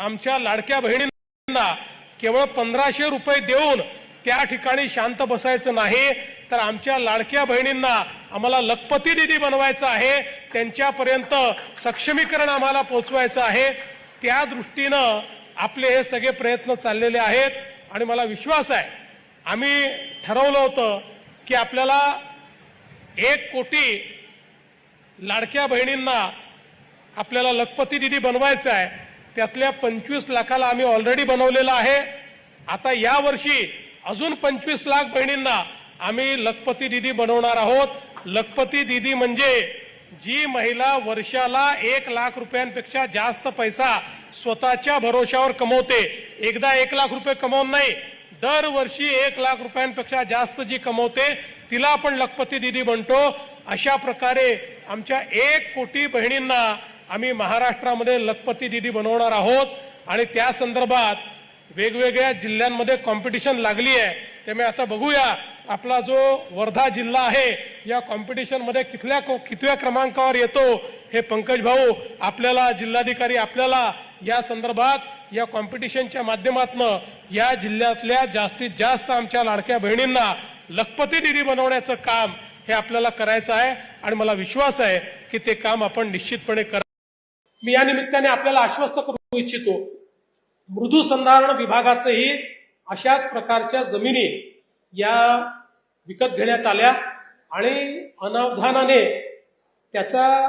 आमच्या लाडक्या बहिणींना केवळ पंधराशे रुपये देऊन त्या ठिकाणी शांत बसायचं नाही तर आमच्या लाडक्या बहिणींना आम्हाला लखपती दिदी बनवायचं आहे त्यांच्यापर्यंत सक्षमीकरण आम्हाला पोहोचवायचं आहे. त्या दृष्टीनं आपले हे सगळे प्रयत्न चाललेले आहेत आणि मला विश्वास आहे आम्ही ठरवलं होतं की आपल्याला एक कोटी लाडक्या बहिणींना आपल्याला लखपती दिदी बनवायचं आहे. त्यातल्या पंचवीस लाखाला आम्ही ऑलरेडी बनवलेलं आहे. आता या वर्षी अजून पंचवीस लाख बहिणींना आम्ही लखपती दिदी बनवणार आहोत. लखपती दिदी म्हणजे जी महिला वर्षाला एक लाख रुपयांपेक्षा जास्त पैसा स्वतःच्या भरोशावर कमवते. एकदा एक लाख रुपये कमवून नाही दरवर्षी एक लाख रुपयांपेक्षा जास्त जी कमवते तिला आपण लखपती दिदी म्हणतो अशा प्रकारे आमच्या एक कोटी बहिणींना आम्ही महाराष्ट्रामध्ये लखपती दिदी बनवणार आहोत आणि त्या संदर्भात वेगवेगळ्या जिल्ह्यांमध्ये कॉम्पिटिशन लागली आहे. त्यामुळे आता बघूया. आपला जो वर्धा जिल्हा आहे या कॉम्पिटिशनमध्ये कितल्या कितव्या क्रमांकावर येतो हे पंकज भाऊ आपल्याला जिल्हाधिकारी आपल्याला या संदर्भात या कॉम्पिटिशनच्या माध्यमातून या जिल्ह्यातल्या जास्तीत जास्त आमच्या लाडक्या बहिणींना लखपती दिदी बनवण्याचं काम हे आपल्याला करायचं आहे आणि मला विश्वास आहे की ते काम आपण निश्चितपणे करा मी या निमित्ताने आपल्याला आश्वस्त करू इच्छितो. मृदू संधारण विभागाचंही अशाच प्रकारच्या जमिनी या विकत घेण्यात आल्या आणि अनावधानाने त्याचा